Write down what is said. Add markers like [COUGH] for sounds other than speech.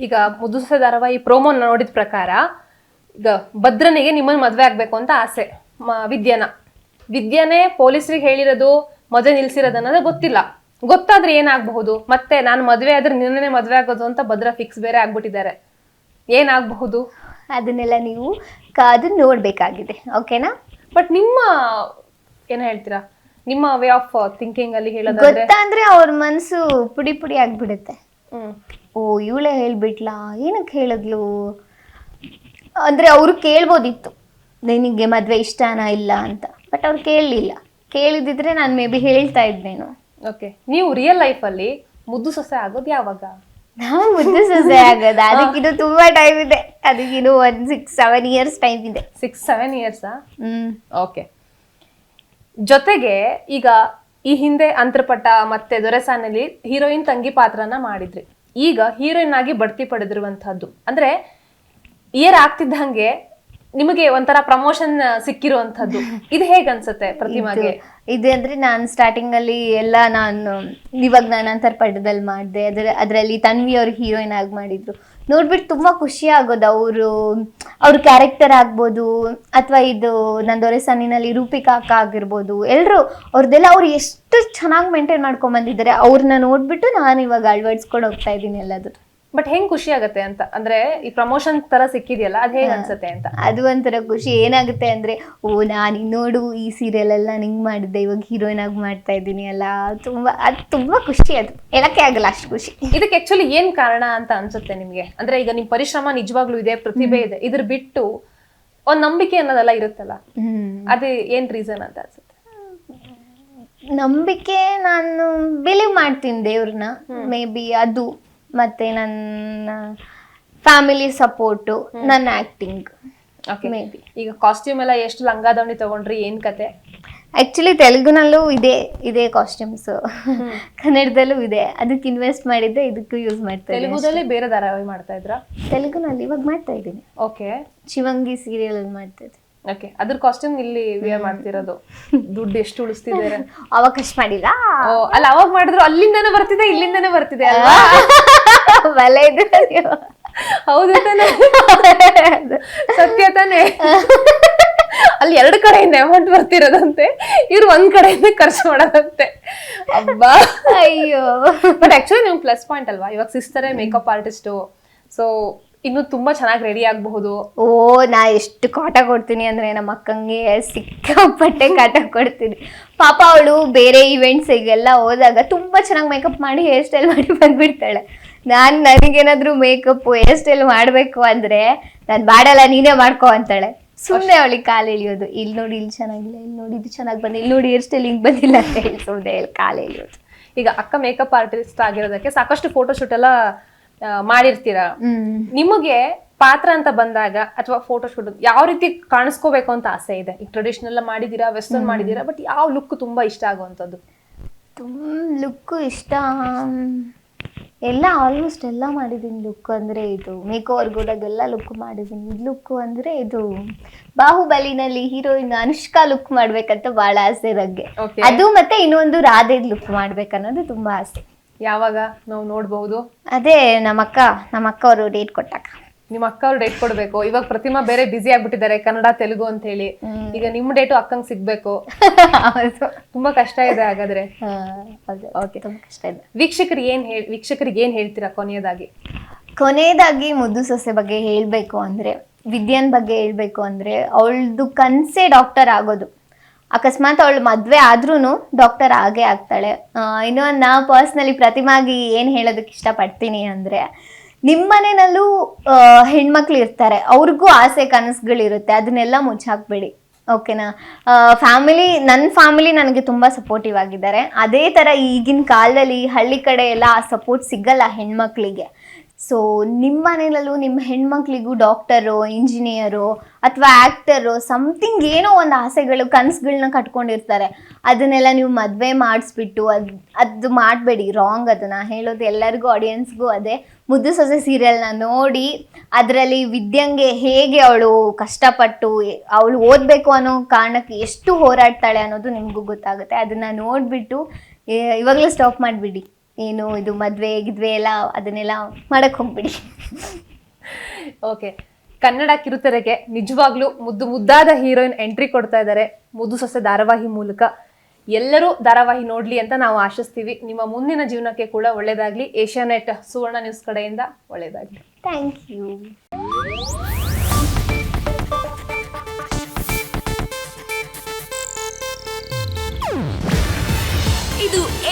ಈಗ ಮುದುಸ ಧಾರಾವಾಹಿ ಪ್ರೋಮೋ ನೋಡಿದ ಪ್ರಕಾರ ಈಗ ಭದ್ರನಿಗೆ ನಿಮ್ಮನ್ನು ಮದುವೆ ಆಗಬೇಕು ಅಂತ ಆಸೆ ಮ- ವಿದ್ಯಾನ. ವಿದ್ಯಾನೇ ಪೊಲೀಸರಿಗೆ ಹೇಳಿರೋದು ಮದುವೆ ನಿಲ್ಸಿರೋದು ಅನ್ನೋದು ಗೊತ್ತಿಲ್ಲ. ಗೊತ್ತಾದ್ರೆ ಏನಾಗಬಹುದು? ಮತ್ತೆ ನಾನು ಮದುವೆ ಆದ್ರೆ ನಿನ್ನೆ ಮದುವೆ ಆಗೋದು ಅಂತ ಭದ್ರ ಫಿಕ್ಸ್ ಬೇರೆ ಆಗ್ಬಿಟ್ಟಿದ್ದಾರೆ. ಏನಾಗಬಹುದು? ಅದನ್ನೆಲ್ಲ ನೀವು ಅದನ್ನ ನೋಡಬೇಕಾಗಿದೆ ಓಕೆನಾ ಬಟ್ ನಿಮ್ಮ ಏನ್ ಹೇಳ್ತೀರಾ? ನಿಮ್ಮ ವೇ ಆಫ್ ಥಿಂಕಿಂಗ್ ಅಲ್ಲಿ ಹೇಳೋದು ಅಂದ್ರೆ ಅವ್ರ ಮನಸ್ಸು ಪುಡಿ ಪುಡಿ ಆಗ್ಬಿಡುತ್ತೆ. ಹ್ಮ್. ಓ ಇವಳೇ ಹೇಳ್ಬಿಟ್ಲಾ? ಏನಕ್ಕೆ ಹೇಳಿದ್ಲು? ಅಂದ್ರೆ ಅವರು ಕೇಳ್ಬೋದಿತ್ತು. ನಿನಗೆ ಮದುವೆ ಇಷ್ಟನಾ ಇಲ್ಲ ಅಂತ. ಬಟ್ ಅವ್ರು ಕೇಳಲಿಲ್ಲ. ಕೇಳಿದಿದ್ರೆ ನಾನು ಮೇ ಬಿ ಹೇಳ್ತಾ ಇದ್ನೇನು ಓಕೆ ನೀವು ರಿಯಲ್ ಲೈಫಲ್ಲಿ ಅಲ್ಲಿ ಮುದ್ದು ಸೊಸೆ ಆಗೋದು ಯಾವಾಗ? ನಾವು ಮುದ್ದು ಸೊಸೆ ಆಗೋದು. [LAUGHS] ಅದಕ್ಕಿನ್ನು ತುಂಬಾ ಟೈಮ್ ಇದೆ. ಅದಕ್ಕಿನ್ನು ಒಂದು ಸಿಕ್ಸ್ ಸೆವೆನ್ ಇಯರ್ಸ್ ಟೈಮ್ ಇದೆ. ಸಿಕ್ಸ್ ಸೆವೆನ್ ಇಯರ್ಸಾ ಹ್ಮ್. ಓಕೆ ಜೊತೆಗೆ ಈಗ ಈ ಹಿಂದೆ ಅಂತರ್ಪಟ್ಟ ಮತ್ತೆ ದೊರೆಸಾನಲ್ಲಿ ಹೀರೋಯಿನ್ ತಂಗಿ ಪಾತ್ರನ ಮಾಡಿದ್ರಿ. ಈಗ ಹೀರೋಯಿನ್ ಆಗಿ ಬಡ್ತಿ ಪಡೆದಿರುವಂತಹದ್ದು ಅಂದ್ರೆ, ಇಯರ್ ಆಗ್ತಿದ್ದಂಗೆ ನಿಮಗೆ ಒಂಥರ ಪ್ರಮೋಷನ್ ಸಿಕ್ಕಿರುವಂತಹದ್ದು ಇದು ಹೇಗೆ ಅನ್ಸುತ್ತೆ ಪ್ರತಿಮಾಗೆ? ಇದೆ ಅಂದ್ರೆ ನಾನು ಸ್ಟಾರ್ಟಿಂಗ್ ಅಲ್ಲಿ ಎಲ್ಲ ನಾನು, ಇವಾಗ ನಾನು ಅಂತರ್ಪಟದಲ್ಲಿ ಮಾಡಿದೆ. ಅದರ, ಅದರಲ್ಲಿ ತನ್ವಿ ಅವ್ರು ಹೀರೋಯಿನ್ ಆಗಿ ಮಾಡಿದ್ರು. ನೋಡ್ಬಿಟ್ಟು ತುಂಬಾ ಖುಷಿ ಆಗೋದು ಅವರು, ಅವ್ರ ಕ್ಯಾರೆಕ್ಟರ್ ಆಗ್ಬೋದು, ಅಥವಾ ಇದು ನನ್ನ ದೊರೆ ರೂಪಿಕಾ ಅಕ್ಕ ಆಗಿರ್ಬೋದು ಎಲ್ಲರೂ ಅವ್ರದ್ದೆಲ್ಲ ಅವ್ರು ಎಷ್ಟು ಚೆನ್ನಾಗಿ ಮೇಂಟೈನ್ ಮಾಡ್ಕೊಂಡ್ ಬಂದಿದ್ದಾರೆ ಅವ್ರನ್ನ ನೋಡ್ಬಿಟ್ಟು ನಾನು ಇವಾಗ ಅಳವಡಿಸ್ಕೊಂಡು ಹೋಗ್ತಾ ಇದ್ದೀನಿ ಎಲ್ಲದು ಬಟ್ ಹೆಂಗ್ ಖುಷಿ ಆಗುತ್ತೆ ಅಂತ? ಅಂದ್ರೆ ಈ ಪ್ರಮೋಷನ್ ತರ ಸಿಕ್ಕಿದೆಯಲ್ಲ ಅದ್ ಹೇಗ್ ಅನ್ಸುತ್ತೆ ಅಂತ? ಅದು ಒಂಥರ ಖುಷಿ. ಏನಾಗುತ್ತೆ ಅಂದ್ರೆ ಓ ನಾನು ನೋಡು ಈ ಸೀರಿಯಲ್ ಎಲ್ಲ ನಿಂಗ್ ಮಾಡಿದ್ದೆ ಇವಾಗ ಹೀರೋಯಿನ್ ಆಗಿ ಮಾಡ್ತಾ ಇದ್ದೀನಿ ಅಲ್ಲ. ತುಂಬಾ ಅದು ತುಂಬಾ ಖುಷಿ ಅದು. ಹೇಳಕ್ಕೆ ಆಗಲ್ಲ ಅಷ್ಟು ಖುಷಿ. ಇದಕ್ಕೆ ಆಕ್ಚುಲಿ ಏನ್ ಕಾರಣ ಅಂತ ಅನ್ಸುತ್ತೆ ನಿಮ್ಗೆ? ಅಂದ್ರೆ ಈಗ ನಿಮ್ ಪರಿಶ್ರಮ ನಿಜವಾಗ್ಲೂ ಇದೆ ಪ್ರತಿಭೆ ಇದೆ. ಇದ್ರ ಬಿಟ್ಟು ಒಂದ್ ನಂಬಿಕೆ ಅನ್ನೋದೆಲ್ಲ ಇರುತ್ತಲ್ಲ? ಹ್ಮ್. ಅದು ಏನ್ ರೀಸನ್ ಅಂತ ಅನ್ಸುತ್ತೆ? ನಂಬಿಕೆ ನಾನು ಬಿಲೀವ್ ಮಾಡ್ತೀನಿ ದೇವ್ರನ್ನ. ಮೇ ಬಿ ಅದು ಮತ್ತೆ ನನ್ನ ಫ್ಯಾಮಿಲಿ ಸಪೋರ್ಟು ನನ್ನ ಆಕ್ಟಿಂಗ್ ಓಕೆ ಮೇ ಬಿ ಈಗ ಕಾಸ್ಟ್ಯೂಮ್ ಎಲ್ಲ ಎಷ್ಟು ಲಂಗಾದವಣಿ ತಗೊಂಡ್ರಿ ಏನ್ ಕತೆ? ಆಕ್ಚುಲಿ ತೆಲುಗುನಲ್ಲೂ ಇದೆ ಇದೆ ಕಾಸ್ಟ್ಯೂಮ್ಸ್ [LAUGHS] ಕನ್ನಡದಲ್ಲೂ ಇದೆ. ಅದಕ್ಕೆ ಇನ್ವೆಸ್ಟ್ ಮಾಡಿದ್ದೆ ಇದಕ್ಕೂ ಯೂಸ್ ಮಾಡ್ತಾ ಇದ್ದೀನಿ ತೆಲುಗುದಲ್ಲಿ ಬೇರೆ ಧಾರಾವಾಹಿ ಮಾಡ್ತಾ ಇದ್ರ? ತೆಲುಗುನಲ್ಲಿ ಇವಾಗ ಮಾಡ್ತಾ ಇದ್ದೀನಿ. ಓಕೆ ಶಿವಂಗಿ ಸೀರಿಯಲ್ ಅಲ್ಲಿ ಮಾಡ್ತಾ ಇದ್ದೀನಿ. ಓಕೆ ಅದ್ರ ಕಾಸ್ಟ್ಯೂಮ್ ಇಲ್ಲಿ ವಿಯರ್ ಮಾಡ್ತಿರೋದು. ದುಡ್ಡು ಎಷ್ಟು ಉಳಿಸ್ತಿದ್ದಾರೆ? [LAUGHS] ಅವಕಾಶ ಮಾಡಿಲ್ಲ. ಓ, ಅಲ್ಲ ಅವಾಗ ಮಾಡಿದ್ರು ಅಲ್ಲಿಂದನೇ ಬರ್ತಿದೆ ಇಲ್ಲಿಂದನೇ ಬರ್ತಿದೆ ಅಲ್ವಾ? [LAUGHS] ಬಲೆ ಇದು. ಹೌದು ತಾನೆ. ಸತ್ಯ ತಾನೆ. ಅಲ್ಲಿ ಎರಡು ಕಡೆಯಿಂದ ಅಮೌಂಟ್ ಬರ್ತಿರೋದಂತೆ ಇವ್ರು ಒಂದ್ ಕಡೆಯಿಂದ ಖರ್ಚು ಮಾಡೋದಂತೆ. ಅಬ್ಬಾ. ಅಯ್ಯೋ. ಬಟ್ ಆಕ್ಚುಲಿ ನೀವು ಪ್ಲಸ್ ಪಾಯಿಂಟ್ ಅಲ್ವಾ? ಇವಾಗ ಸಿಸ್ಟರೇ ಮೇಕಪ್ ಆರ್ಟಿಸ್ಟು ಸೊ ಇನ್ನು ತುಂಬಾ ಚೆನ್ನಾಗಿ ರೆಡಿ ಆಗಬಹುದು. ಓ ನಾ ಎಷ್ಟು ಕಾಟ ಕೊಡ್ತೀನಿ ಅಂದ್ರೆ ನಮ್ಮ ಅಕ್ಕಂಗೆ ಸಿಕ್ಕಾಪಟ್ಟೆ ಕಾಟ ಕೊಡ್ತೀನಿ. ಪಾಪ ಅವಳು ಬೇರೆ ಈವೆಂಟ್ಸಿಗೆಲ್ಲ ಹೋದಾಗ ತುಂಬಾ ಚೆನ್ನಾಗಿ ಮೇಕಪ್ ಮಾಡಿ ಹೇರ್ ಸ್ಟೈಲ್ ಮಾಡಿ ಬಂದ್ಬಿಡ್ತಾಳೆ. ನಾನು ನನಗೇನಾದ್ರೂ ಮೇಕಪ್ ಹೇರ್ ಸ್ಟೈಲ್ ಮಾಡಬೇಕು ಅಂದ್ರೆ ನಾನು ಬಾಡಲ್ಲ ನೀನೇ ಮಾಡ್ಕೋ ಅಂತಾಳೆ. ಸುಮ್ಮನೆ ಅವಳಿಗೆ ಕಾಲು ಎಳಿಯೋದು. ಇಲ್ಲಿ ನೋಡಿ ಇಲ್ಲಿ ಚೆನ್ನಾಗಿಲ್ಲ ಇಲ್ಲಿ ನೋಡಿ ಇದು ಚೆನ್ನಾಗಿ ಬಂದಿಲ್ಲ ಇಲ್ಲಿ ನೋಡಿ ಹೇರ್ ಸ್ಟೈಲ್ ಹಿಂಗೆ ಬಂದಿಲ್ಲ ಅಂತ ಹೇಳಿ ಸುಮ್ಮನೆ ಕಾಲು ಎಳಿಯೋದು. ಈಗ ಅಕ್ಕ ಮೇಕಪ್ ಆರ್ಟಿಸ್ಟ್ ಆಗಿರೋದಕ್ಕೆ ಸಾಕಷ್ಟು ಫೋಟೋ ಶೂಟ್ ಎಲ್ಲ ಮಾಡಿರ್ತೀರಾ? ನಿಮಗೆ ಪಾತ್ರ ಅಂತ ಬಂದಾಗ ಅಥವಾ ಫೋಟೋ ಶೂಟ್ ಯಾವ ರೀತಿ ಕಾಣಿಸ್ಕೋಬೇಕು ಅಂತ ಆಸೆ ಇದೆ? ಈಗ ಟ್ರೆಡಿಷನಲ್ ಮಾಡಿದೀರಾ ವೆಸ್ಟರ್ನ್ ಮಾಡಿದೀರಾ ಬಟ್ ಯಾವ ಲುಕ್ ತುಂಬಾ ಇಷ್ಟ ಆಗುವಂಥದ್ದು? ತುಂಬ ಲುಕ್ ಇಷ್ಟ ಎಲ್ಲ ಆಲ್ಮೋಸ್ಟ್ ಎಲ್ಲ ಮಾಡಿದ್ದೀನಿ ಲುಕ್ ಅಂದರೆ ಇದು. ಮೇಕ್ ಓವರ್ ಹೋದಾಗೆಲ್ಲ ಲುಕ್ ಮಾಡಿದ್ದೀನಿ ಲುಕ್ ಅಂದರೆ ಇದು ಬಾಹುಬಲಿನಲ್ಲಿ ಹೀರೋಯಿನ್ ಅನುಷ್ಕಾ ಲುಕ್ ಮಾಡ್ಬೇಕಂತ ಭಾಳ ಆಸೆ ನನಗೆ ಅದು ಮತ್ತೆ ಇನ್ನೊಂದು ರಾಧೆ ಲುಕ್ ಮಾಡ್ಬೇಕನ್ನೋದು ತುಂಬ ಆಸೆ. ಯಾವಾಗ ನಾವು ನೋಡಬಹುದು ಅದೇ ನಮ್ಮ ಅಕ್ಕ ನಮ್ಮ ಅಕ್ಕ ಅವರು ಡೇಟ್ ಕೊಟ್ಟಾಗ. ನಿಮ್ಮ ಅಕ್ಕ ಅವ್ರು ಡೇಟ್ ಕೊಡ್ಬೇಕು. ಇವಾಗ ಪ್ರತಿಮಾ ಬೇರೆ ಬಿಸಿ ಆಗ್ಬಿಟ್ಟಿದ್ದಾರೆ ಕನ್ನಡ ತೆಲುಗು ಅಂತ ಹೇಳಿ ಈಗ ನಿಮ್ ಡೇಟು ಅಕ್ಕಂಗ್ ಸಿಗ್ಬೇಕು. ತುಂಬಾ ಕಷ್ಟ ಇದೆ ಹಾಗಾದ್ರೆ. ಓಕೆ ತುಂಬ ಕಷ್ಟ ಇದೆ. ವೀಕ್ಷಕರಿಗೆ ಏನ್ ಹೇಳಿ ವೀಕ್ಷಕರಿಗೆ ಏನ್ ಹೇಳ್ತೀರಾ ಕೊನೆಯದಾಗಿ? ಕೊನೆಯದಾಗಿ ಮುದ್ದು ಸೊಸೆ ಬಗ್ಗೆ ಹೇಳಬೇಕು ಅಂದ್ರೆ ವಿದ್ಯಾನ್ ಬಗ್ಗೆ ಹೇಳ್ಬೇಕು ಅಂದ್ರೆ ಅವಳದು ಕನ್ಸೆ ಡಾಕ್ಟರ್ ಆಗೋದು. ಅಕಸ್ಮಾತ್ ಅವಳು ಮದ್ವೆ ಆದ್ರೂ ಡಾಕ್ಟರ್ ಆಗೇ ಆಗ್ತಾಳೆ. ಇನ್ನೂ ನಾ ಪರ್ಸ್ನಲಿ ಪ್ರತಿಮಾಗಿ ಏನು ಹೇಳೋದಕ್ಕೆ ಇಷ್ಟಪಡ್ತೀನಿ ಅಂದರೆ ನಿಮ್ಮ ಮನೆಯಲ್ಲೂ ಆ, ಹೆಣ್ಮಕ್ಳು ಇರ್ತಾರೆ. ಅವ್ರಿಗೂ ಆಸೆ ಕನಸುಗಳಿರುತ್ತೆ. ಅದನ್ನೆಲ್ಲ ಮುಚ್ಚಾಕ್ಬೇಡಿ. ಓಕೆನಾ ಫ್ಯಾಮಿಲಿ ನನ್ನ ಫ್ಯಾಮಿಲಿ ನನಗೆ ತುಂಬ ಸಪೋರ್ಟಿವ್ ಆಗಿದ್ದಾರೆ. ಅದೇ ಥರ ಈಗಿನ ಕಾಲದಲ್ಲಿ ಹಳ್ಳಿ ಕಡೆ ಎಲ್ಲ ಆ ಸಪೋರ್ಟ್ ಸಿಗಲ್ಲ ಹೆಣ್ಮಕ್ಳಿಗೆ. ಸೊ ನಿಮ್ಮ ಮನೆಯಲ್ಲೂ ನಿಮ್ಮ ಹೆಣ್ಮಕ್ಳಿಗೂ ಡಾಕ್ಟರು ಇಂಜಿನಿಯರು ಅಥವಾ ಆ್ಯಕ್ಟರು ಸಮಥಿಂಗ್ ಏನೋ ಒಂದು ಆಸೆಗಳು ಕನಸುಗಳನ್ನ ಕಟ್ಕೊಂಡಿರ್ತಾರೆ. ಅದನ್ನೆಲ್ಲ ನೀವು ಮದುವೆ ಮಾಡಿಸ್ಬಿಟ್ಟು ಅದು ಅದು ಮಾಡಬೇಡಿ ರಾಂಗ್ ಅದನ್ನು ಹೇಳೋದು ಎಲ್ಲರಿಗೂ ಆಡಿಯನ್ಸ್ಗೂ ಅದೇ. ಮುದ್ದು ಸೊಸೆ ಸೀರಿಯಲ್ನ ನೋಡಿ, ಅದರಲ್ಲಿ ವಿದ್ಯಂಗೆ ಹೇಗೆ ಅವಳು ಕಷ್ಟಪಟ್ಟು ಅವಳು ಓದಬೇಕು ಅನ್ನೋ ಕಾರಣಕ್ಕೆ ಎಷ್ಟು ಹೋರಾಡ್ತಾಳೆ ಅನ್ನೋದು ನಿಮಗೂ ಗೊತ್ತಾಗುತ್ತೆ. ಅದನ್ನು ನೋಡಿಬಿಟ್ಟು ಇವಾಗಲೇ ಸ್ಟಾಪ್ ಮಾಡಿಬಿಡಿ. ಏನು ಇದು ಮದುವೆ ಗಿದ್ವೆ ಎಲ್ಲ ಅದನ್ನೆಲ್ಲ ಮಾಡಕ್ಕೆ ಹೋಗ್ಬಿಡಿ. ಓಕೆ ಕನ್ನಡ ಕಿರುತೆರೆಗೆ ನಿಜವಾಗ್ಲೂ ಮುದ್ದು ಮುದ್ದಾದ ಹೀರೋಯಿನ್ ಎಂಟ್ರಿ ಕೊಡ್ತಾ ಇದ್ದಾರೆ ಮುದ್ದು ಸೊಸೆ ಧಾರಾವಾಹಿ ಮೂಲಕ. ಎಲ್ಲರೂ ಧಾರಾವಾಹಿ ನೋಡ್ಲಿ ಅಂತ ನಾವು ಆಶಿಸ್ತೀವಿ. ನಿಮ್ಮ ಮುಂದಿನ ಜೀವನಕ್ಕೆ ಕೂಡ ಒಳ್ಳೇದಾಗ್ಲಿ. ಏಷ್ಯಾನೆಟ್ ಸುವರ್ಣ ನ್ಯೂಸ್ ಕಡೆಯಿಂದ ಒಳ್ಳೇದಾಗ್ಲಿ. Thank you